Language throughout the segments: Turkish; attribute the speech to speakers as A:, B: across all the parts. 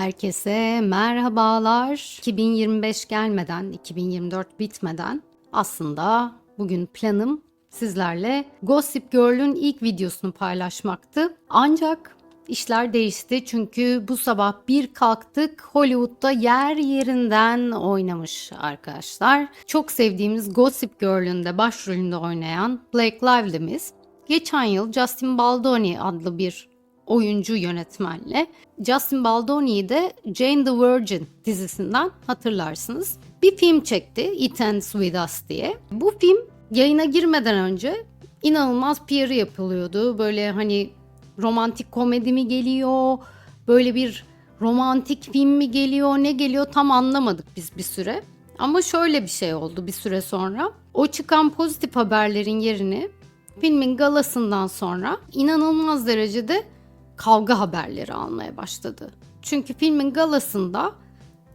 A: Herkese merhabalar. 2025 gelmeden, 2024 bitmeden aslında bugün planım sizlerle Gossip Girl'ün ilk videosunu paylaşmaktı. Ancak işler değişti çünkü bu sabah bir kalktık Hollywood'da yer yerinden oynamış arkadaşlar. Çok sevdiğimiz Gossip Girl'ün de başrolünde oynayan Blake Lively'miz geçen yıl Justin Baldoni adlı bir oyuncu yönetmenle. Justin Baldoni'yi de Jane the Virgin dizisinden hatırlarsınız. Bir film çekti It Ends With Us diye. Bu film yayına girmeden önce inanılmaz PR'ı yapılıyordu. Böyle hani romantik komedi mi geliyor, böyle bir romantik film mi geliyor, ne geliyor tam anlamadık biz bir süre. Ama şöyle bir şey oldu bir süre sonra. O çıkan pozitif haberlerin yerini filmin galasından sonra inanılmaz derecede kavga haberleri almaya başladı. Çünkü filmin galasında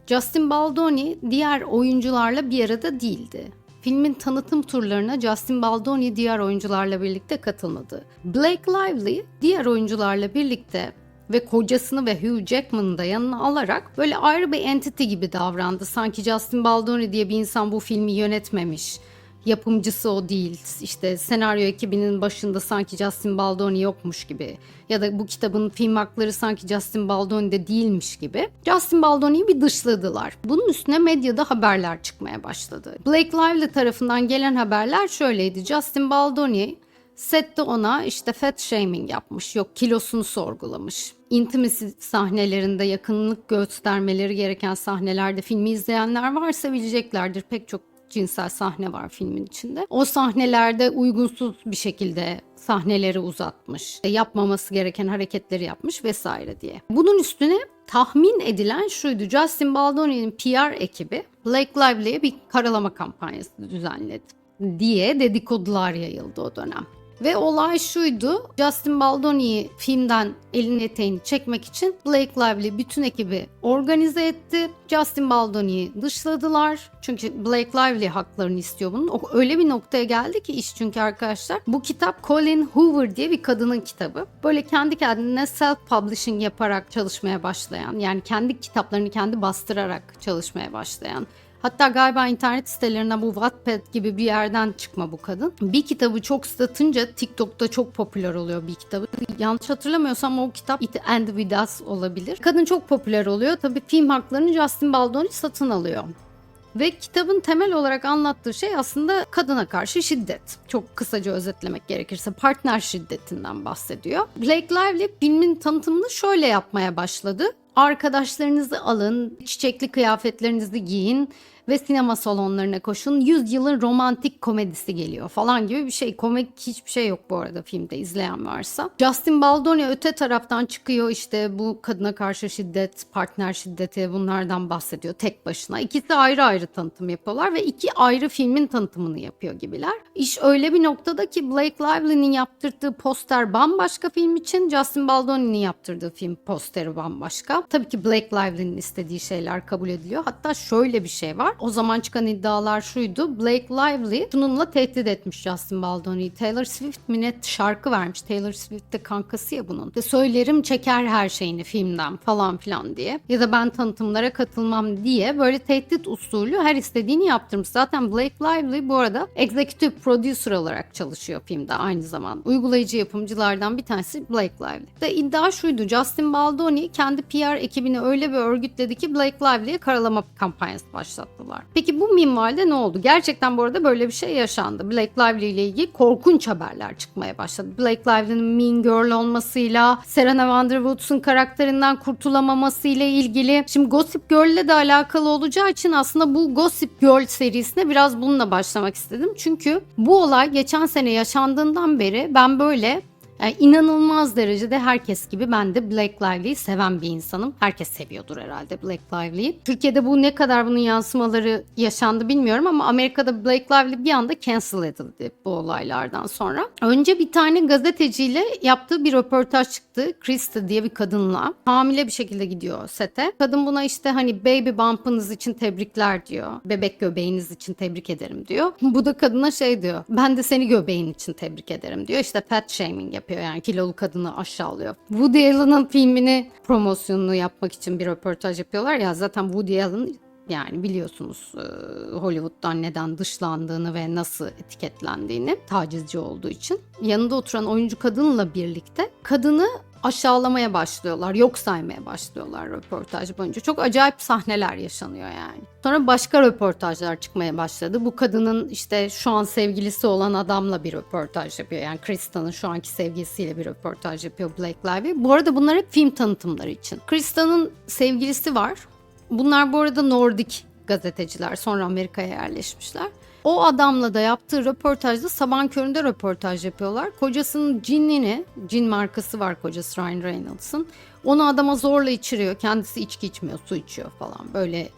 A: Justin Baldoni diğer oyuncularla bir arada değildi. Filmin tanıtım turlarına Justin Baldoni diğer oyuncularla birlikte katılmadı. Blake Lively diğer oyuncularla birlikte ve kocasını ve Hugh Jackman'ı da yanına alarak böyle ayrı bir entity gibi davrandı. Sanki Justin Baldoni diye bir insan bu filmi yönetmemiş yapımcısı o değil. İşte senaryo ekibinin başında sanki Justin Baldoni yokmuş gibi ya da bu kitabın film hakları sanki Justin Baldoni'de değilmiş gibi. Justin Baldoni'yi bir dışladılar. Bunun üstüne medyada haberler çıkmaya başladı. Blake Lively tarafından gelen haberler şöyleydi. Justin Baldoni sette ona işte fat shaming yapmış. Yok kilosunu sorgulamış. Intimacy sahnelerinde yakınlık göstermeleri gereken sahnelerde filmi izleyenler varsa bileceklerdir. Pek çok cinsel sahne var filmin içinde. O sahnelerde uygunsuz bir şekilde sahneleri uzatmış. e, Yapmaması gereken hareketleri yapmış vesaire diye. Bunun üstüne tahmin edilen şuydu. Justin Baldoni'nin PR ekibi Blake Lively'ye bir karalama kampanyası düzenledi diye dedikodular yayıldı o dönem. Ve olay şuydu. Justin Baldoni'yi filmden elini eteğini çekmek için Blake Lively bütün ekibi organize etti. Justin Baldoni'yi dışladılar. Çünkü Blake Lively haklarını istiyor bunun. O öyle bir noktaya geldi ki iş çünkü arkadaşlar. Bu kitap Colin Hoover diye bir kadının kitabı. Böyle kendi kendine self-publishing yaparak çalışmaya başlayan, yani kendi kitaplarını kendi bastırarak çalışmaya başlayan Hatta galiba internet sitelerine bu Wattpad gibi bir yerden çıkma bu kadın. Bir kitabı çok satınca TikTok'ta çok popüler oluyor bir kitabı. Yanlış hatırlamıyorsam o kitap It End With Us olabilir. Kadın çok popüler oluyor. Tabii film haklarını Justin Baldoni satın alıyor. Ve kitabın temel olarak anlattığı şey aslında kadına karşı şiddet. Çok kısaca özetlemek gerekirse partner şiddetinden bahsediyor. Blake Lively filmin tanıtımını şöyle yapmaya başladı. Arkadaşlarınızı alın, çiçekli kıyafetlerinizi giyin ve sinema salonlarına koşun. Yüzyılın romantik komedisi geliyor falan gibi bir şey. Komik hiçbir şey yok bu arada filmde izleyen varsa. Justin Baldoni öte taraftan çıkıyor işte bu kadına karşı şiddet, partner şiddeti bunlardan bahsediyor tek başına. İkisi ayrı ayrı tanıtım yapıyorlar ve iki ayrı filmin tanıtımını yapıyor gibiler. İş öyle bir noktada ki Blake Lively'nin yaptırdığı poster bambaşka film için, Justin Baldoni'nin yaptırdığı film posteri bambaşka. Tabii ki Blake Lively'nin istediği şeyler kabul ediliyor. Hatta şöyle bir şey var. O zaman çıkan iddialar şuydu. Blake Lively şununla tehdit etmiş Justin Baldoni'yi. Taylor Swift mi şarkı vermiş. Taylor Swift de kankası ya bunun. De söylerim çeker her şeyini filmden falan filan diye. Ya da ben tanıtımlara katılmam diye böyle tehdit usulü her istediğini yaptırmış. Zaten Blake Lively bu arada executive producer olarak çalışıyor filmde aynı zamanda. Uygulayıcı yapımcılardan bir tanesi Blake Lively. De iddia şuydu. Justin Baldoni kendi PR ekibini öyle bir örgütledi ki Blake Lively'ye karalama kampanyası başlattılar. Peki bu minvalde ne oldu? Gerçekten bu arada böyle bir şey yaşandı. Blake Lively ile ilgili korkunç haberler çıkmaya başladı. Blake Lively'nin Mean Girl olmasıyla, Serena Van Der Woodsen karakterinden kurtulamaması ile ilgili. Şimdi Gossip Girl ile de alakalı olacağı için aslında bu Gossip Girl serisine biraz bununla başlamak istedim. Çünkü bu olay geçen sene yaşandığından beri ben böyle yani inanılmaz derecede herkes gibi ben de Black Lively'yi seven bir insanım. Herkes seviyordur herhalde Black Lively'yi. Türkiye'de bu ne kadar bunun yansımaları yaşandı bilmiyorum ama Amerika'da Black Lively bir anda cancel edildi bu olaylardan sonra. Önce bir tane gazeteciyle yaptığı bir röportaj çıktı. Krista diye bir kadınla. Hamile bir şekilde gidiyor sete. Kadın buna işte hani baby bump'ınız için tebrikler diyor. Bebek göbeğiniz için tebrik ederim diyor. Bu da kadına şey diyor. Ben de seni göbeğin için tebrik ederim diyor. İşte fat shaming yapıyor yapıyor yani kilolu kadını aşağılıyor. Woody Allen'ın filmini promosyonunu yapmak için bir röportaj yapıyorlar ya zaten Woody Allen yani biliyorsunuz e, Hollywood'dan neden dışlandığını ve nasıl etiketlendiğini tacizci olduğu için. Yanında oturan oyuncu kadınla birlikte kadını aşağılamaya başlıyorlar, yok saymaya başlıyorlar röportaj boyunca. Çok acayip sahneler yaşanıyor yani. Sonra başka röportajlar çıkmaya başladı. Bu kadının işte şu an sevgilisi olan adamla bir röportaj yapıyor. Yani Krista'nın şu anki sevgilisiyle bir röportaj yapıyor Blake Lively. Bu arada bunlar hep film tanıtımları için. Krista'nın sevgilisi var. Bunlar bu arada Nordik gazeteciler. Sonra Amerika'ya yerleşmişler. O adamla da yaptığı röportajda sabahın köründe röportaj yapıyorlar. Kocasının cinini, cin markası var kocası Ryan Reynolds'ın. Onu adama zorla içiriyor. Kendisi içki içmiyor, su içiyor falan. Böyle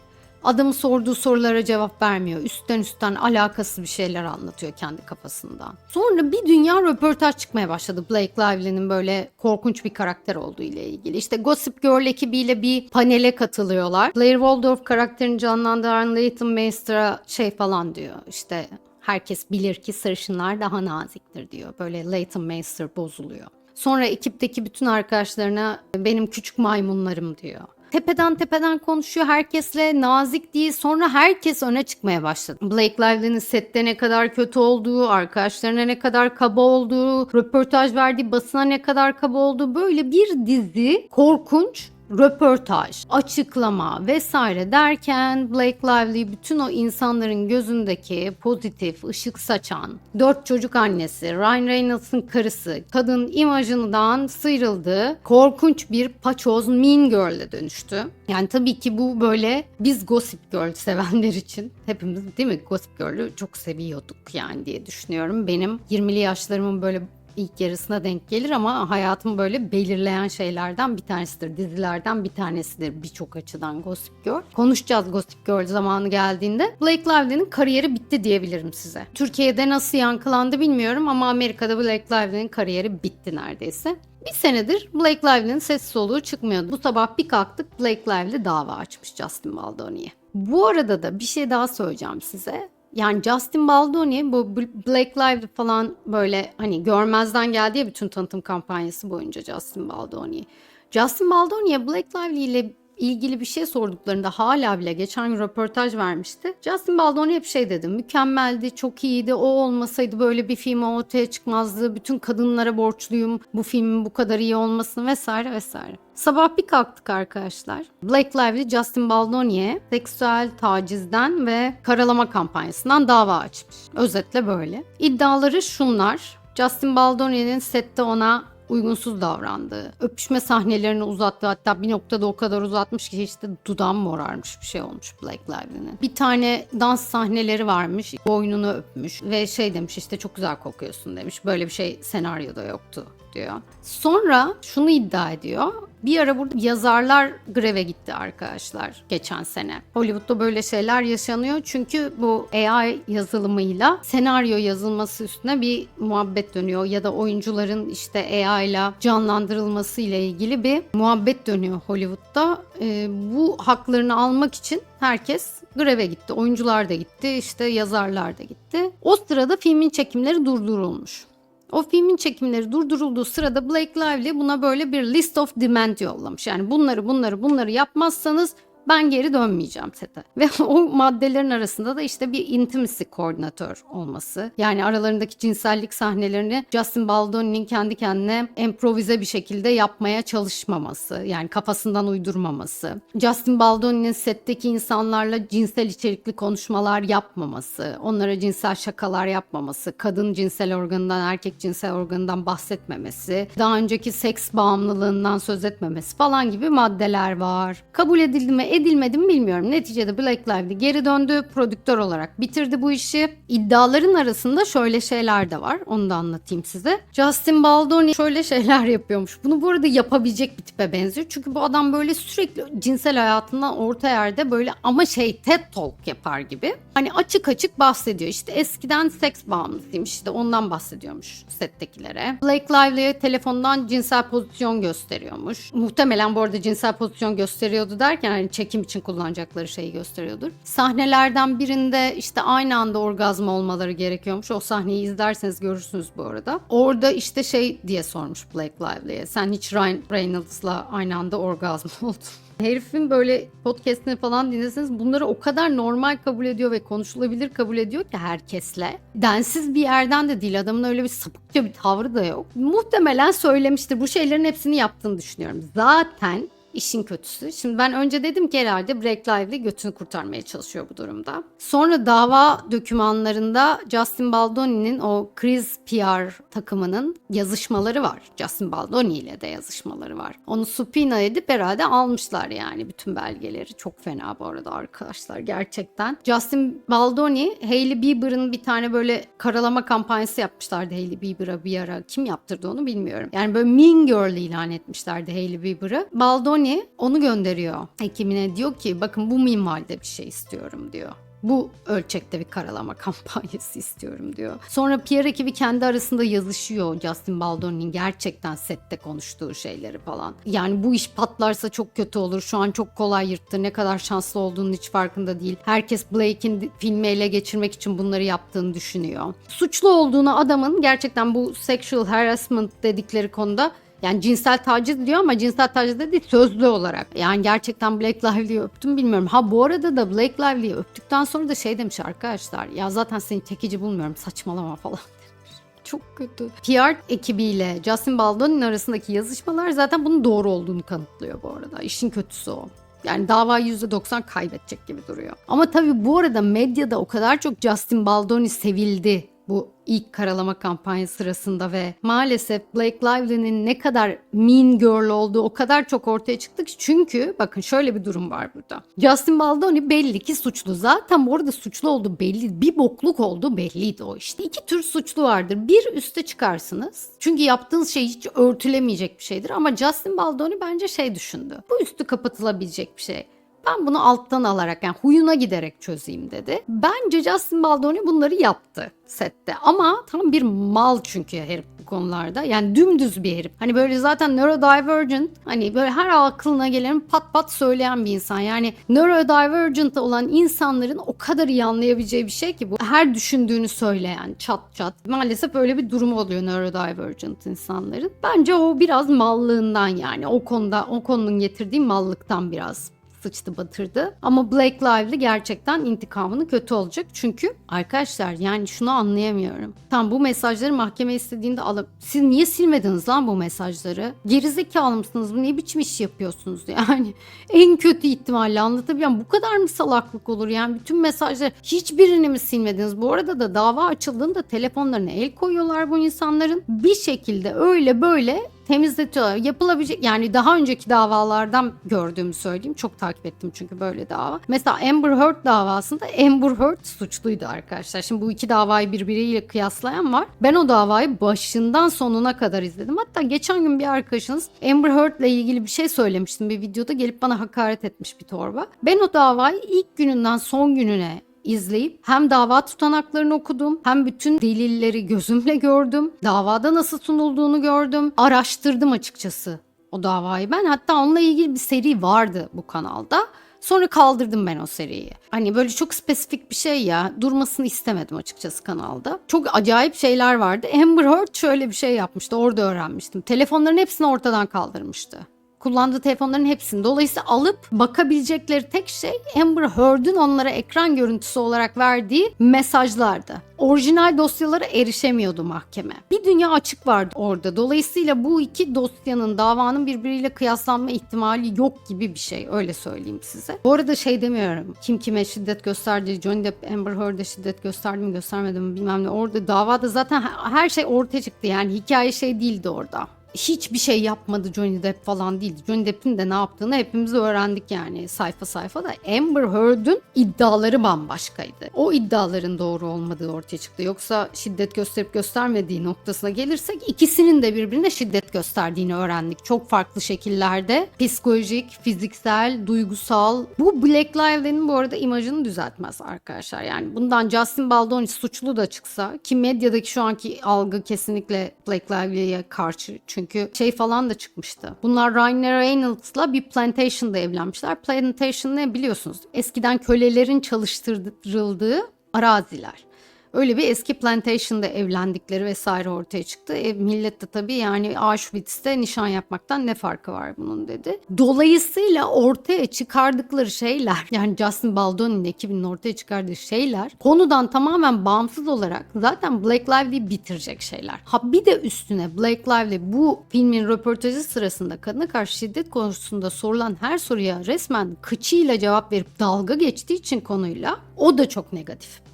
A: adamın sorduğu sorulara cevap vermiyor. Üstten üstten alakasız bir şeyler anlatıyor kendi kafasından. Sonra bir dünya röportaj çıkmaya başladı Blake Lively'nin böyle korkunç bir karakter olduğu ile ilgili. İşte Gossip Girl ekibiyle bir panele katılıyorlar. Blair Waldorf karakterini canlandıran Leighton Meester'a şey falan diyor. İşte herkes bilir ki sarışınlar daha naziktir diyor. Böyle Leighton Meester bozuluyor. Sonra ekipteki bütün arkadaşlarına benim küçük maymunlarım diyor. Tepeden tepeden konuşuyor herkesle nazik değil sonra herkes öne çıkmaya başladı. Blake Lively'nin sette ne kadar kötü olduğu, arkadaşlarına ne kadar kaba olduğu, röportaj verdiği basına ne kadar kaba olduğu böyle bir dizi korkunç röportaj, açıklama vesaire derken Blake Lively bütün o insanların gözündeki pozitif, ışık saçan, dört çocuk annesi, Ryan Reynolds'ın karısı, kadın imajından sıyrıldı. Korkunç bir paçoz Mean Girl'e dönüştü. Yani tabii ki bu böyle biz Gossip Girl sevenler için hepimiz değil mi Gossip Girl'ü çok seviyorduk yani diye düşünüyorum. Benim 20'li yaşlarımın böyle ilk yarısına denk gelir ama hayatımı böyle belirleyen şeylerden bir tanesidir. Dizilerden bir tanesidir birçok açıdan Gossip Girl. Konuşacağız Gossip Girl zamanı geldiğinde. Blake Lively'nin kariyeri bitti diyebilirim size. Türkiye'de nasıl yankılandı bilmiyorum ama Amerika'da Blake Lively'nin kariyeri bitti neredeyse. Bir senedir Blake Lively'nin ses soluğu çıkmıyordu. Bu sabah bir kalktık Blake Lively dava açmış Justin Baldoni'ye. Bu arada da bir şey daha söyleyeceğim size yani Justin Baldoni bu Black Lives falan böyle hani görmezden geldi ya bütün tanıtım kampanyası boyunca Justin Baldoni. Justin Baldoni'ye Black Lively ile ilgili bir şey sorduklarında hala bile geçen gün röportaj vermişti. Justin Baldoni hep şey dedi mükemmeldi çok iyiydi o olmasaydı böyle bir film ortaya çıkmazdı bütün kadınlara borçluyum bu filmin bu kadar iyi olmasını vesaire vesaire. Sabah bir kalktık arkadaşlar. Black Lively Justin Baldoni'ye seksüel tacizden ve karalama kampanyasından dava açmış. Özetle böyle. İddiaları şunlar. Justin Baldoni'nin sette ona uygunsuz davrandı. Öpüşme sahnelerini uzattı. Hatta bir noktada o kadar uzatmış ki işte dudağım morarmış bir şey olmuş Blake Lively'nin. Bir tane dans sahneleri varmış. Boynunu öpmüş ve şey demiş işte çok güzel kokuyorsun demiş. Böyle bir şey senaryoda yoktu diyor. Sonra şunu iddia ediyor. Bir ara burada yazarlar greve gitti arkadaşlar geçen sene. Hollywood'da böyle şeyler yaşanıyor çünkü bu AI yazılımıyla senaryo yazılması üstüne bir muhabbet dönüyor ya da oyuncuların işte AI ile canlandırılması ile ilgili bir muhabbet dönüyor Hollywood'da. Ee, bu haklarını almak için herkes greve gitti. Oyuncular da gitti, işte yazarlar da gitti. O sırada filmin çekimleri durdurulmuş. O filmin çekimleri durdurulduğu sırada Blake Lively buna böyle bir list of demand yollamış. Yani bunları bunları bunları yapmazsanız ben geri dönmeyeceğim sete. Ve o maddelerin arasında da işte bir intimacy koordinatör olması. Yani aralarındaki cinsellik sahnelerini Justin Baldoni'nin kendi kendine improvize bir şekilde yapmaya çalışmaması. Yani kafasından uydurmaması. Justin Baldoni'nin setteki insanlarla cinsel içerikli konuşmalar yapmaması. Onlara cinsel şakalar yapmaması. Kadın cinsel organından erkek cinsel organından bahsetmemesi. Daha önceki seks bağımlılığından söz etmemesi falan gibi maddeler var. Kabul edildi mi edilmedi mi bilmiyorum. Neticede Black Lively geri döndü. Prodüktör olarak bitirdi bu işi. İddiaların arasında şöyle şeyler de var. Onu da anlatayım size. Justin Baldoni şöyle şeyler yapıyormuş. Bunu bu arada yapabilecek bir tipe benziyor. Çünkü bu adam böyle sürekli cinsel hayatından orta yerde böyle ama şey TED Talk yapar gibi. Hani açık açık bahsediyor. İşte eskiden seks bağımlısıymış. İşte ondan bahsediyormuş settekilere. Blake Lively'ye telefondan cinsel pozisyon gösteriyormuş. Muhtemelen bu arada cinsel pozisyon gösteriyordu derken hani çekim için kullanacakları şeyi gösteriyordur. Sahnelerden birinde işte aynı anda orgazm olmaları gerekiyormuş. O sahneyi izlerseniz görürsünüz bu arada. Orada işte şey diye sormuş Blake Lively'ye. Sen hiç Ryan Reynolds'la aynı anda orgazm oldun. Herifin böyle podcastini falan dinleseniz bunları o kadar normal kabul ediyor ve konuşulabilir kabul ediyor ki herkesle. Densiz bir yerden de değil adamın öyle bir sapıkça bir tavrı da yok. Muhtemelen söylemiştir bu şeylerin hepsini yaptığını düşünüyorum. Zaten İşin kötüsü. Şimdi ben önce dedim ki herhalde Blake Lively götünü kurtarmaya çalışıyor bu durumda. Sonra dava dokümanlarında Justin Baldoni'nin o Kriz PR takımının yazışmaları var. Justin Baldoni ile de yazışmaları var. Onu subpoena edip herhalde almışlar yani bütün belgeleri. Çok fena bu arada arkadaşlar gerçekten. Justin Baldoni, Hailey Bieber'ın bir tane böyle karalama kampanyası yapmışlardı Hailey Bieber'a bir ara. Kim yaptırdı onu bilmiyorum. Yani böyle Mean Girl ilan etmişlerdi Hailey Bieber'ı. Baldoni onu gönderiyor hekimine diyor ki bakın bu minvalde bir şey istiyorum diyor. Bu ölçekte bir karalama kampanyası istiyorum diyor. Sonra PR ekibi kendi arasında yazışıyor Justin Baldoni'nin gerçekten sette konuştuğu şeyleri falan. Yani bu iş patlarsa çok kötü olur. Şu an çok kolay yırttı. Ne kadar şanslı olduğunun hiç farkında değil. Herkes Blake'in filmi ele geçirmek için bunları yaptığını düşünüyor. Suçlu olduğunu adamın gerçekten bu sexual harassment dedikleri konuda yani cinsel taciz diyor ama cinsel taciz de değil sözlü olarak. Yani gerçekten Blake Lively'yi öptüm bilmiyorum. Ha bu arada da Blake Lively'yi öptükten sonra da şey demiş arkadaşlar. Ya zaten seni çekici bulmuyorum saçmalama falan. Çok kötü. PR ekibiyle Justin Baldoni'nin arasındaki yazışmalar zaten bunun doğru olduğunu kanıtlıyor bu arada. İşin kötüsü o. Yani davayı %90 kaybedecek gibi duruyor. Ama tabii bu arada medyada o kadar çok Justin Baldoni sevildi bu ilk karalama kampanyası sırasında ve maalesef Blake Lively'nin ne kadar mean girl olduğu o kadar çok ortaya çıktı ki çünkü bakın şöyle bir durum var burada. Justin Baldoni belli ki suçlu. Zaten bu arada suçlu olduğu belli. Bir bokluk olduğu belliydi o işte. İki tür suçlu vardır. Bir üste çıkarsınız. Çünkü yaptığınız şey hiç örtülemeyecek bir şeydir ama Justin Baldoni bence şey düşündü. Bu üstü kapatılabilecek bir şey. Ben bunu alttan alarak yani huyuna giderek çözeyim dedi. Bence Justin Baldoni bunları yaptı sette. Ama tam bir mal çünkü herif bu konularda. Yani dümdüz bir herif. Hani böyle zaten neurodivergent hani böyle her aklına gelen pat pat söyleyen bir insan. Yani neurodivergent olan insanların o kadar iyi anlayabileceği bir şey ki bu. Her düşündüğünü söyleyen çat çat. Maalesef öyle bir durum oluyor neurodivergent insanların. Bence o biraz mallığından yani o konuda o konunun getirdiği mallıktan biraz sıçtı batırdı. Ama Blake Lively gerçekten intikamını kötü olacak. Çünkü arkadaşlar yani şunu anlayamıyorum. Tam bu mesajları mahkeme istediğinde alıp siz niye silmediniz lan bu mesajları? Gerizekalı mısınız? Ne biçim iş yapıyorsunuz yani? En kötü ihtimalle anlatabiliyorum. Bu kadar mı salaklık olur? Yani bütün mesajları hiçbirini mi silmediniz? Bu arada da dava açıldığında telefonlarına el koyuyorlar bu insanların. Bir şekilde öyle böyle temizletiyorlar. Yapılabilecek yani daha önceki davalardan gördüğümü söyleyeyim. Çok takip ettim çünkü böyle dava. Mesela Amber Heard davasında Amber Heard suçluydu arkadaşlar. Şimdi bu iki davayı birbiriyle kıyaslayan var. Ben o davayı başından sonuna kadar izledim. Hatta geçen gün bir arkadaşınız Amber Heard ile ilgili bir şey söylemiştim bir videoda gelip bana hakaret etmiş bir torba. Ben o davayı ilk gününden son gününe izleyip hem dava tutanaklarını okudum hem bütün delilleri gözümle gördüm. Davada nasıl sunulduğunu gördüm. Araştırdım açıkçası o davayı ben. Hatta onunla ilgili bir seri vardı bu kanalda. Sonra kaldırdım ben o seriyi. Hani böyle çok spesifik bir şey ya. Durmasını istemedim açıkçası kanalda. Çok acayip şeyler vardı. Amber Heard şöyle bir şey yapmıştı. Orada öğrenmiştim. Telefonların hepsini ortadan kaldırmıştı kullandığı telefonların hepsini. Dolayısıyla alıp bakabilecekleri tek şey Amber Heard'ün onlara ekran görüntüsü olarak verdiği mesajlardı. Orijinal dosyalara erişemiyordu mahkeme. Bir dünya açık vardı orada. Dolayısıyla bu iki dosyanın davanın birbiriyle kıyaslanma ihtimali yok gibi bir şey. Öyle söyleyeyim size. Bu arada şey demiyorum. Kim kime şiddet gösterdi, Johnny Depp Amber Heard'e şiddet gösterdi mi göstermedi mi bilmem ne. Orada davada zaten her şey ortaya çıktı. Yani hikaye şey değildi orada hiçbir şey yapmadı Johnny Depp falan değil. Johnny Depp'in de ne yaptığını hepimiz öğrendik yani sayfa sayfa da. Amber Heard'ün iddiaları bambaşkaydı. O iddiaların doğru olmadığı ortaya çıktı. Yoksa şiddet gösterip göstermediği noktasına gelirsek ikisinin de birbirine şiddet gösterdiğini öğrendik. Çok farklı şekillerde. Psikolojik, fiziksel, duygusal. Bu Black Lively'nin bu arada imajını düzeltmez arkadaşlar. Yani bundan Justin Baldoni suçlu da çıksa ki medyadaki şu anki algı kesinlikle Black Lively'ye karşı. Çünkü Çünkü şey falan da çıkmıştı. Bunlar Ryan Reynolds'la bir plantation'da evlenmişler. Plantation ne biliyorsunuz? Eskiden kölelerin çalıştırıldığı araziler. Öyle bir eski plantation'da evlendikleri vesaire ortaya çıktı. E, millet de tabii yani Auschwitz'te nişan yapmaktan ne farkı var bunun dedi. Dolayısıyla ortaya çıkardıkları şeyler yani Justin Baldoni'nin ekibinin ortaya çıkardığı şeyler konudan tamamen bağımsız olarak zaten Black Lively'i bitirecek şeyler. Ha bir de üstüne Black Lively bu filmin röportajı sırasında kadına karşı şiddet konusunda sorulan her soruya resmen kıçıyla cevap verip dalga geçtiği için konuyla o da çok negatif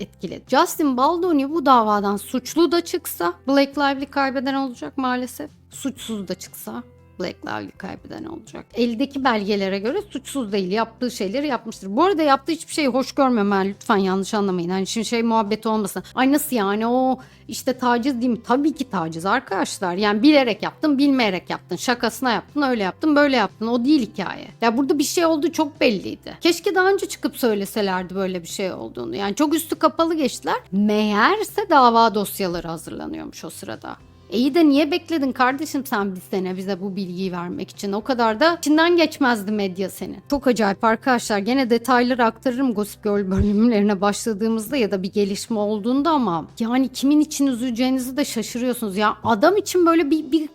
A: etkiledi. Justin Baldoni bu davadan suçlu da çıksa Blake Lively kaybeden olacak maalesef. Suçsuz da çıksa Black Lively kaybeden olacak. Eldeki belgelere göre suçsuz değil. Yaptığı şeyleri yapmıştır. Bu arada yaptığı hiçbir şeyi hoş görmüyorum ben. Lütfen yanlış anlamayın. Hani şimdi şey muhabbeti olmasın. Ay nasıl yani o işte taciz değil mi? Tabii ki taciz arkadaşlar. Yani bilerek yaptın, bilmeyerek yaptın. Şakasına yaptın, öyle yaptın, böyle yaptın. O değil hikaye. Ya burada bir şey olduğu çok belliydi. Keşke daha önce çıkıp söyleselerdi böyle bir şey olduğunu. Yani çok üstü kapalı geçtiler. Meğerse dava dosyaları hazırlanıyormuş o sırada. İyi de niye bekledin kardeşim sen bir sene bize bu bilgiyi vermek için? O kadar da içinden geçmezdi medya senin. Çok acayip arkadaşlar. Gene detayları aktarırım Gossip Girl bölümlerine başladığımızda ya da bir gelişme olduğunda ama yani kimin için üzüleceğinizi de şaşırıyorsunuz. Ya adam için böyle bir, bir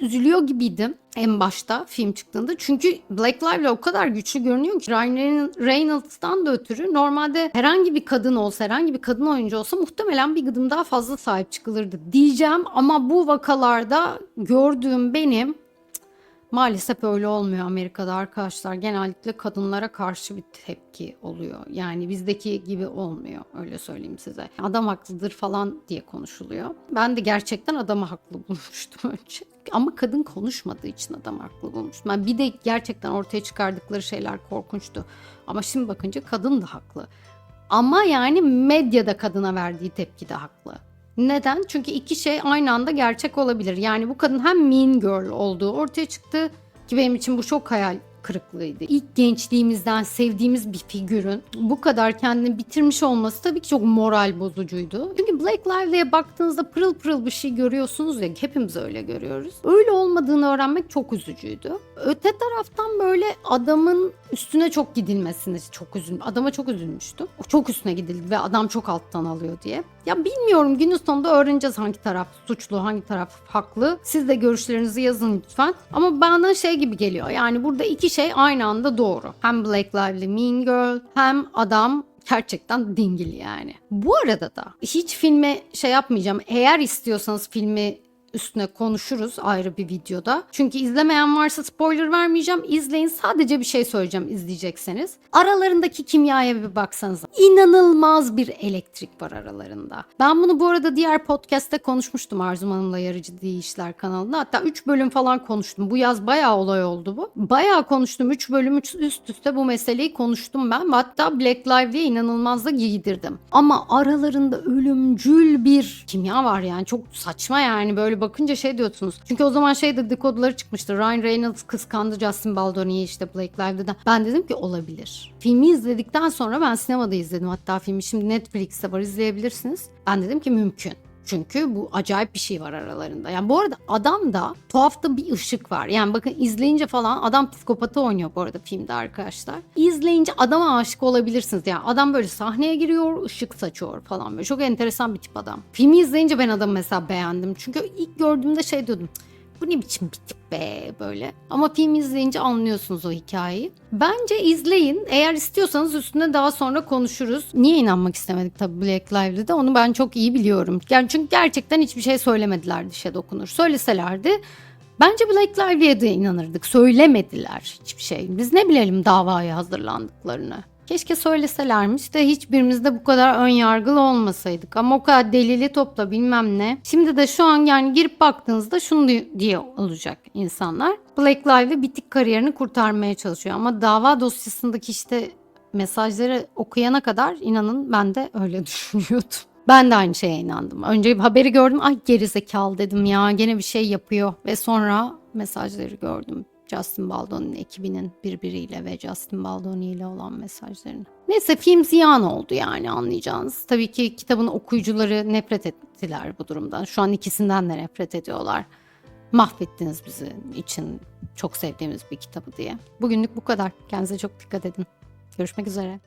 A: üzülüyor gibiydim en başta film çıktığında. Çünkü Black Lively o kadar güçlü görünüyor ki Ryan Reynolds'tan da ötürü normalde herhangi bir kadın olsa, herhangi bir kadın oyuncu olsa muhtemelen bir gıdım daha fazla sahip çıkılırdı diyeceğim. Ama bu vakalarda gördüğüm benim Maalesef öyle olmuyor Amerika'da arkadaşlar. Genellikle kadınlara karşı bir tepki oluyor. Yani bizdeki gibi olmuyor öyle söyleyeyim size. Adam haklıdır falan diye konuşuluyor. Ben de gerçekten adamı haklı bulmuştum önce. Ama kadın konuşmadığı için adam haklı bulmuştum. Yani bir de gerçekten ortaya çıkardıkları şeyler korkunçtu. Ama şimdi bakınca kadın da haklı. Ama yani medyada kadına verdiği tepki de haklı. Neden? Çünkü iki şey aynı anda gerçek olabilir. Yani bu kadın hem mean girl olduğu ortaya çıktı ki benim için bu çok hayal kırıklığıydı. İlk gençliğimizden sevdiğimiz bir figürün bu kadar kendini bitirmiş olması tabii ki çok moral bozucuydu. Çünkü Black Lively'e baktığınızda pırıl pırıl bir şey görüyorsunuz ya hepimiz öyle görüyoruz. Öyle olmadığını öğrenmek çok üzücüydü. Öte taraftan böyle adamın üstüne çok gidilmesini çok üzüldüm. Adama çok üzülmüştüm. Çok üstüne gidildi ve adam çok alttan alıyor diye. Ya bilmiyorum günün sonunda öğreneceğiz hangi taraf suçlu, hangi taraf haklı. Siz de görüşlerinizi yazın lütfen. Ama bana şey gibi geliyor. Yani burada iki şey aynı anda doğru. Hem Black Lively Mean Girl hem adam gerçekten dingil yani. Bu arada da hiç filme şey yapmayacağım. Eğer istiyorsanız filmi üstüne konuşuruz ayrı bir videoda. Çünkü izlemeyen varsa spoiler vermeyeceğim. İzleyin sadece bir şey söyleyeceğim izleyecekseniz. Aralarındaki kimyaya bir baksanız. İnanılmaz bir elektrik var aralarında. Ben bunu bu arada diğer podcast'te konuşmuştum Arzum Hanım'la Yarıcı Diye İşler kanalında. Hatta 3 bölüm falan konuştum. Bu yaz bayağı olay oldu bu. Bayağı konuştum. 3 bölüm üst üste bu meseleyi konuştum ben. Hatta Black Live'ye inanılmaz da giydirdim. Ama aralarında ölümcül bir kimya var yani. Çok saçma yani böyle bakınca şey diyorsunuz. Çünkü o zaman şey dedikoduları çıkmıştı. Ryan Reynolds kıskandı Justin Baldoni'yi işte Blake Lively'den. Ben dedim ki olabilir. Filmi izledikten sonra ben sinemada izledim. Hatta filmi şimdi Netflix'te var izleyebilirsiniz. Ben dedim ki mümkün. Çünkü bu acayip bir şey var aralarında. Yani bu arada adam da tuhafta bir ışık var. Yani bakın izleyince falan adam psikopatı oynuyor bu arada filmde arkadaşlar. İzleyince adama aşık olabilirsiniz. Yani adam böyle sahneye giriyor, ışık saçıyor falan böyle. Çok enteresan bir tip adam. Filmi izleyince ben adamı mesela beğendim. Çünkü ilk gördüğümde şey diyordum bu ne biçim bir tip be böyle. Ama film izleyince anlıyorsunuz o hikayeyi. Bence izleyin. Eğer istiyorsanız üstüne daha sonra konuşuruz. Niye inanmak istemedik tabii Black Live'de de onu ben çok iyi biliyorum. Yani çünkü gerçekten hiçbir şey söylemediler dişe dokunur. Söyleselerdi Bence Black Lively'e de inanırdık. Söylemediler hiçbir şey. Biz ne bilelim davaya hazırlandıklarını. Keşke söyleselermiş de hiçbirimiz de bu kadar ön yargılı olmasaydık. Ama o kadar delili topla bilmem ne. Şimdi de şu an yani girip baktığınızda şunu diye olacak insanlar. Black Lively bitik kariyerini kurtarmaya çalışıyor. Ama dava dosyasındaki işte mesajları okuyana kadar inanın ben de öyle düşünüyordum. Ben de aynı şeye inandım. Önce haberi gördüm. Ay gerizekalı dedim ya. Gene bir şey yapıyor. Ve sonra mesajları gördüm. Justin Baldoni'nin ekibinin birbiriyle ve Justin Baldoni ile olan mesajlarını. Neyse film ziyan oldu yani anlayacağınız. Tabii ki kitabın okuyucuları nefret ettiler bu durumdan. Şu an ikisinden de nefret ediyorlar. mahvettiniz bizi için çok sevdiğimiz bir kitabı diye. Bugünlük bu kadar. Kendinize çok dikkat edin. Görüşmek üzere.